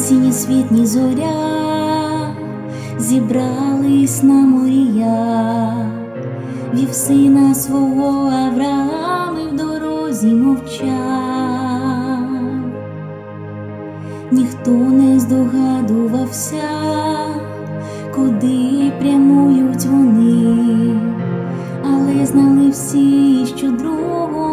сонці, ні світ, ні зоря, зібрались на морія, вів сина свого Авраами в дорозі мовчав, ніхто не здогадувався, куди прямують вони, але знали всі, що другом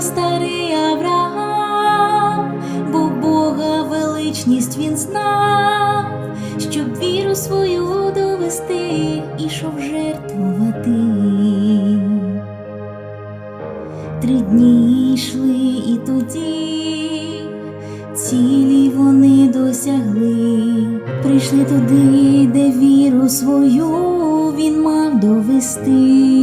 старий Авраам, бо Бога величність він знав, щоб віру свою довести, ішов жертвувати. Три дні йшли і тоді, цілі вони досягли, прийшли туди, де віру свою він мав довести.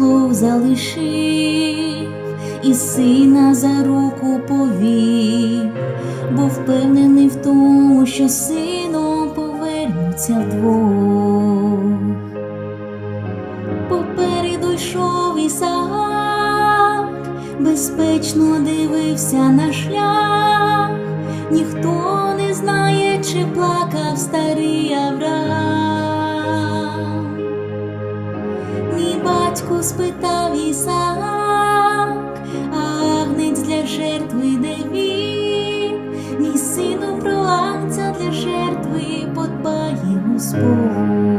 Слов залишив і сина за руку повів, бо впевнений в тому, що сином повернуться вдвох. Попереду йшов Ісаак, безпечно дивився на шлях, ніхто не знає, чи плакав старий Авраам. Батько спитав Ісаак, а агнець для жертви де він, мій сину про агнця для жертви подбає Господь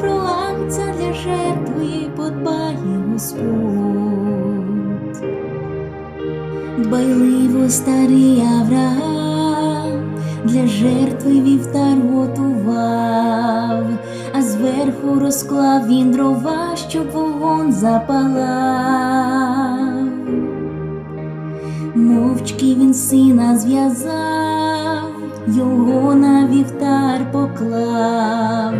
про акця для жертви подбає Господь. Дбайливо старий Авраам для жертви вівтар готував, а зверху розклав він дрова, щоб вогонь запалав. Мовчки він сина зв'язав, його на вівтар поклав,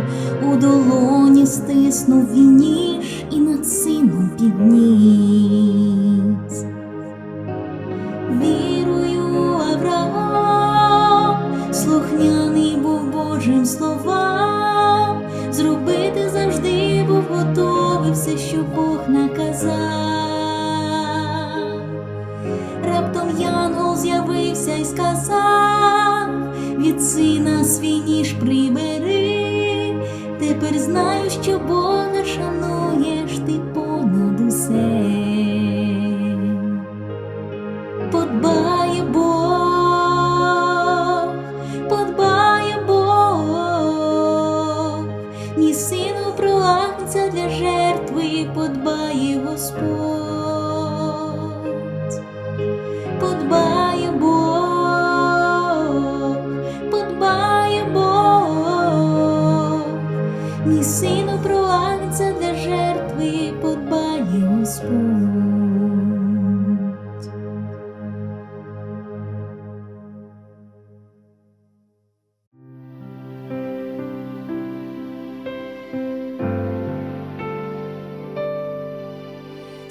у долоні стиснув він ніж і над сином підніс. Вірую, Авраам, слухняний був Божим словам, зробити завжди був готовий все, що Бог наказав. Раптом янгол з'явився і сказав, від сина свій ніж прибери, тепер знаю, що Бога шануєш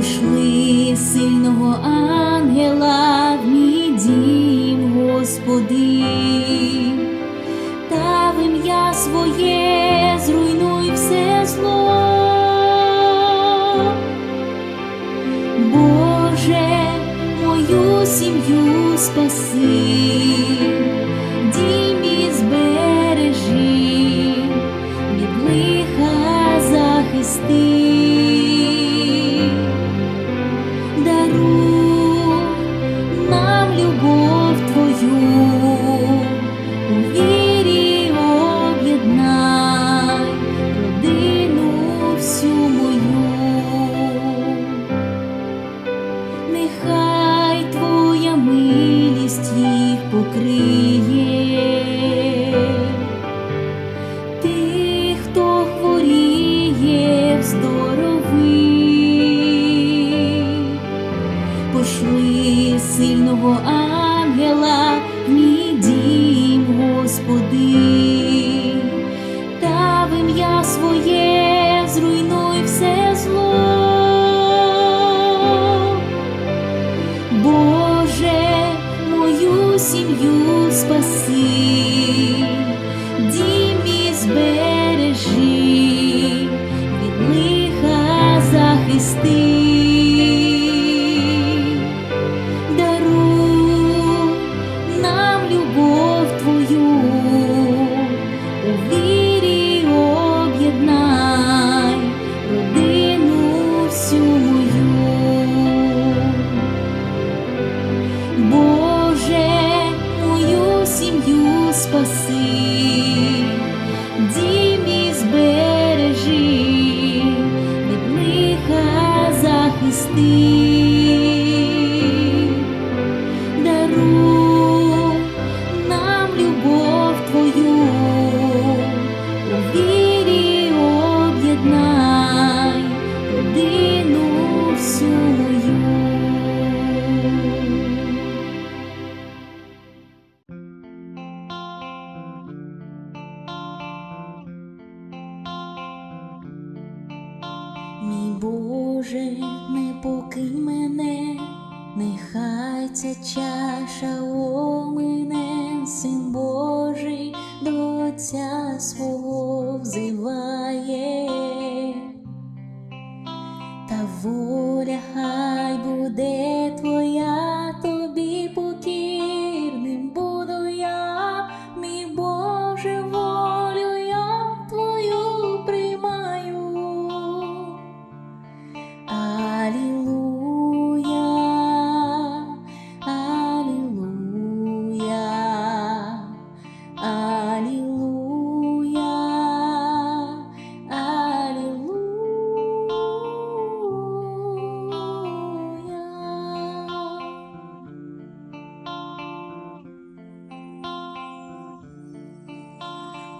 пошли сильного ангела в мій дім, Господи, та в ім'я своє зруйнуй все зло. Боже, мою сім'ю спаси. крил. Нехай ця чаша омине син Божий до Отця свого взиває.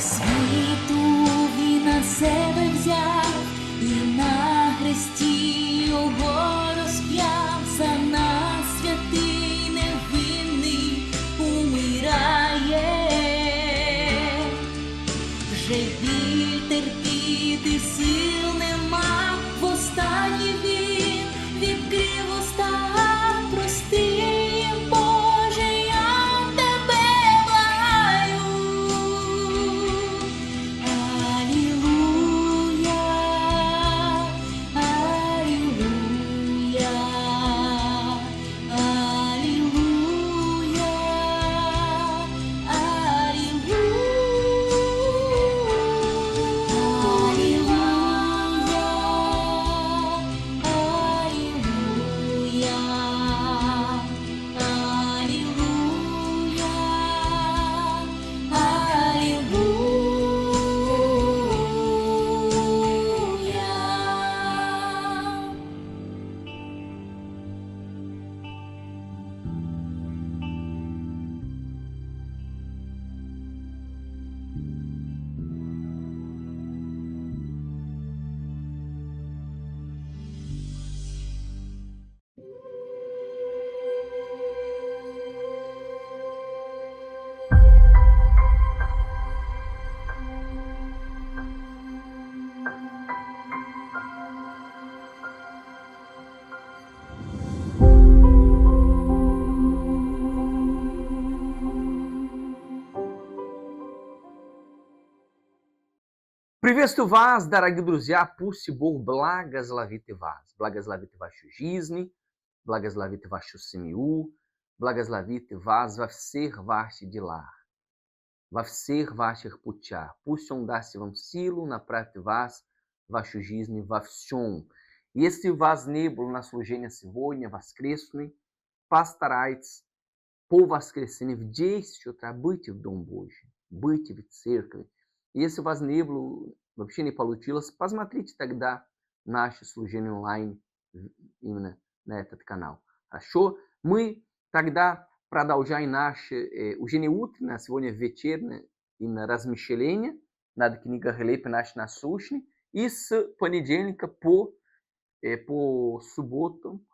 світу він на себе взяв. Приветствую вас, дорогие друзья, пусть Бог благословит вас. Благословит вашу жизнь, благословит вашу семью, благословит вас во всех ваших делах, во всех ваших путях. Пусть Он даст вам силу направить вас, вашу жизнь во всем. Если вас не было на служении сегодня, воскресный, постарайтесь по воскресенье в 10 утра быть в Дом Божий, быть в церкви. Если у вас не было, вообще не получилось, посмотрите тогда наше служение онлайн именно на этот канал. Хорошо? Мы тогда продолжаем наше э, уже не утреннее, сегодня вечернее именно размышление над книгой Глеб наш насущный. И с понедельника по, э, по субботу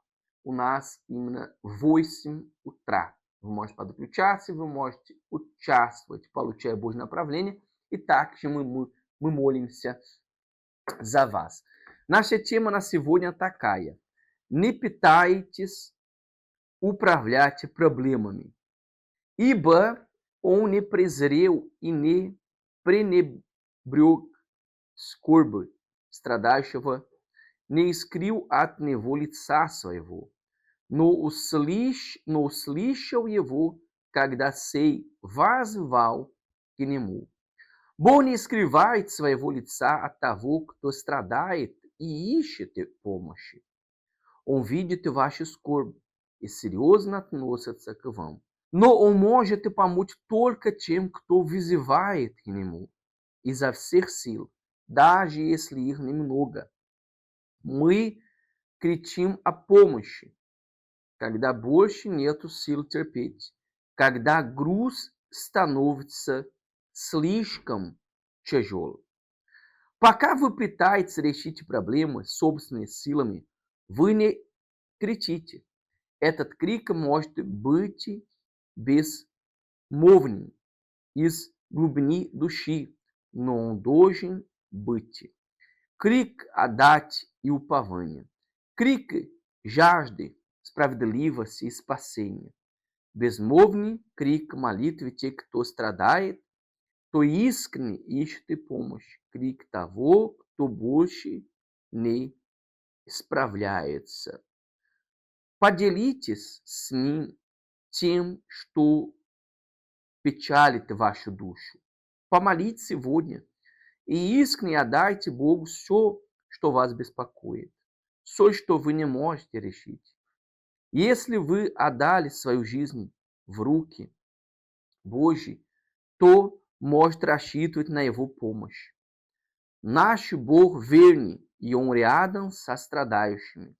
у нас именно 8 утра. Вы можете подключаться, вы можете участвовать, получая Божье направление. И также мы, мы, мы молимся за вас. Наша тема на сегодня такая. Не питайтесь управлять проблемами, ибо он не презрел и не пренебрег скорбы страдающего, не искрил от него лица своего, но, услыш, но услышал его, когда сей возвал к нему. Бо не скрывает своего лица от того, кто страдает и ищет помощи. Он видит вашу скорбь и серьезно относится к вам. Но он может помочь только тем, кто вызывает к нему изо всех сил, даже если их немного. Мы кричим о помощи, когда больше нету сил терпеть, когда груз становится слишком тяжелым. Пока вы пытаетесь решить проблемы собственными силами, вы не кричите. Этот крик может быть безмолвным из глубины души, но он должен быть. Крик отдать и упование. Крик жажды справедливости и спасения. Безмолвный крик молитвы тех, кто страдает кто искренне ищет помощь, крик того, кто больше не справляется. Поделитесь с ним тем, что печалит вашу душу. Помолитесь сегодня и искренне отдайте Богу все, что вас беспокоит, все, что вы не можете решить. Если вы отдали свою жизнь в руки Божьи, то может рассчитывать на его помощь. Наш Бог верный, и Он рядом со страдающими.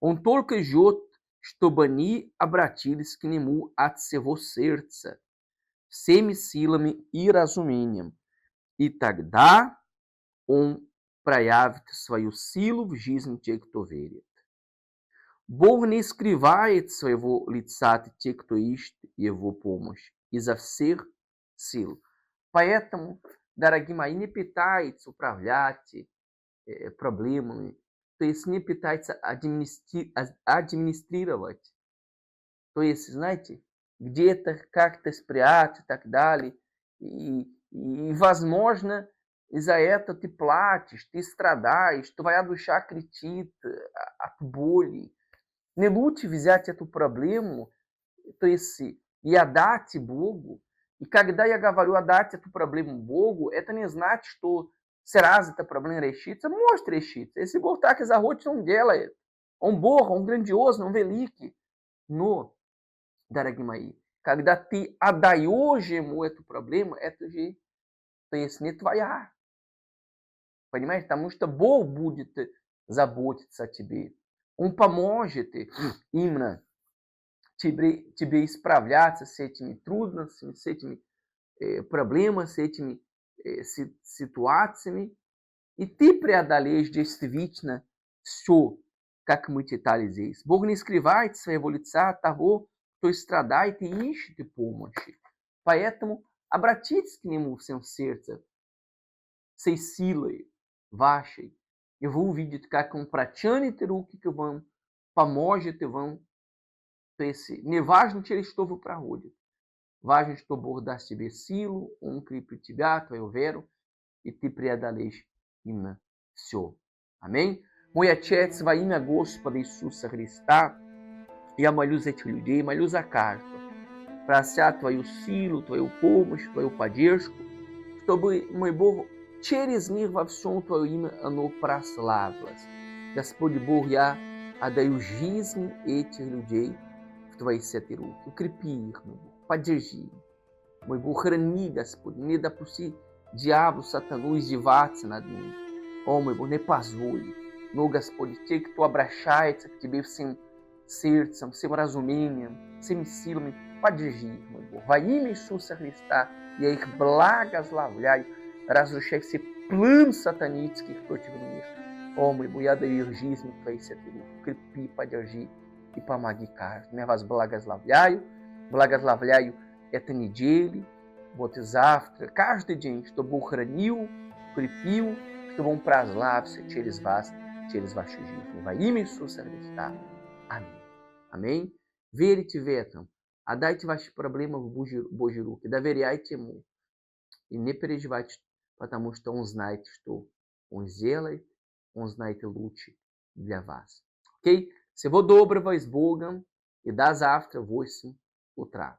Он только ждет, чтобы они обратились к Нему от всего сердца, всеми силами и разумением. И тогда Он проявит свою силу в жизни тех, кто верит. Бог не скрывает своего лица от тех, кто ищет Его помощь изо всех сил. Поэтому, дорогие мои, не пытайтесь управлять э, проблемами, то есть не пытайтесь администри... администрировать. То есть, знаете, где-то как-то спрятать и так далее. И, и возможно, из-за этого ты платишь, ты страдаешь, твоя душа кричит э, от боли. Не лучше взять эту проблему, то есть и отдать Богу, и когда я говорю отдать эту проблему Богу, это не значит, что сразу эта проблема решится. Может решиться. Если Бог так и захочет, Он делает. Он Бог, Он грандиозный, Он великий. Но, дорогие мои, когда ты отдаешь Ему эту проблему, это же, то есть не твоя. Понимаете? Потому что Бог будет заботиться о тебе. Он поможет именно тебе, тебе справляться с этими трудностями, с этими э, проблемами, с этими э, ситуациями. И ты преодолеешь действительно все, как мы читали здесь. Бог не скрывает своего лица того, кто страдает и ищет помощи. Поэтому обратитесь к Нему всем сердцем, всей силой вашей, и вы увидите, как Он протянет руки к вам, поможет вам То есть не важно, через что вы проходите. Важно, что Бог даст тебе силу, Он крепит тебя, твою веру, и ты преодолеешь именно все. Аминь. Мой Отец, во имя Господа Иисуса Христа, я молюсь за этих людей, молюсь за каждого. Прося Твою силу, Твою помощь, Твою поддержку, чтобы, мой Бог, через них во всем Твое имя оно прославилось. Господь Бог, я отдаю жизнь этих людей в Твои святые руки. Укрепи их, мой Бог, поддержи их. Мой Бог, храни, Господь, не допусти дьяволу, сатану издеваться над ними. О, мой Бог, не позволь. Но, Господь, те, кто обращается к Тебе всем сердцем, всем разумением, всеми силами, поддержи их, мой Бог. Во имя Иисуса Христа я их благословляю, разрушай все план сатанических против них. О, мой Бог, я даю их жизнь в Твои святые руки. Крепи, поддержи и помоги каждому. Я вас благословляю, благословляю этой недели, вот и завтра, каждый день, чтобы Бог хранил, крепил, чтобы Он прославился через вас, через вашу жизнь. Во имя Иисуса Христа. Аминь. Аминь. Верите в этом. Отдайте ваши проблемы в Божьи, Божьи руки. Доверяйте Ему. И не переживайте, потому что Он знает, что Он сделает. Он знает лучше для вас. Окей? Всего доброго и с Богом. И до завтра в 8 утра.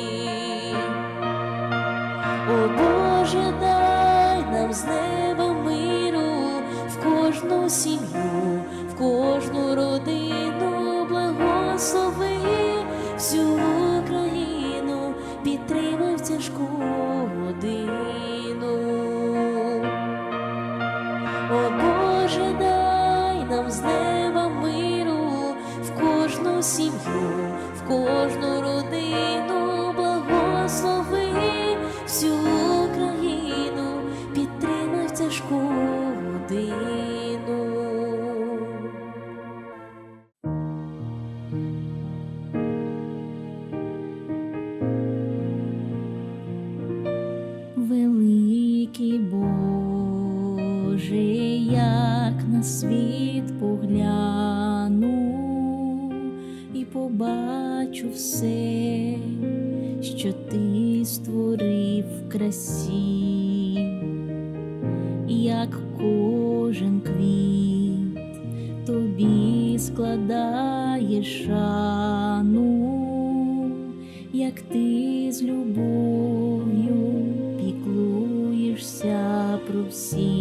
Сім'ю, в кожну родину з любов'ю піклуєшся про всіх,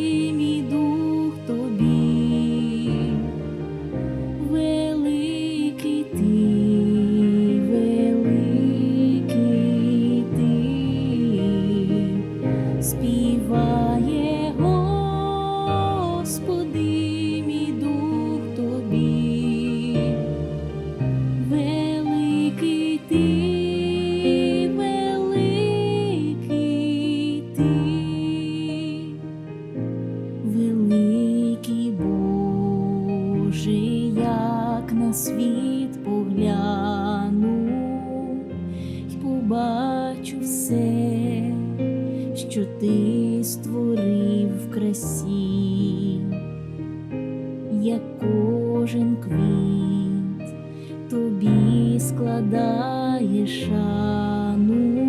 mi тобі складає шану,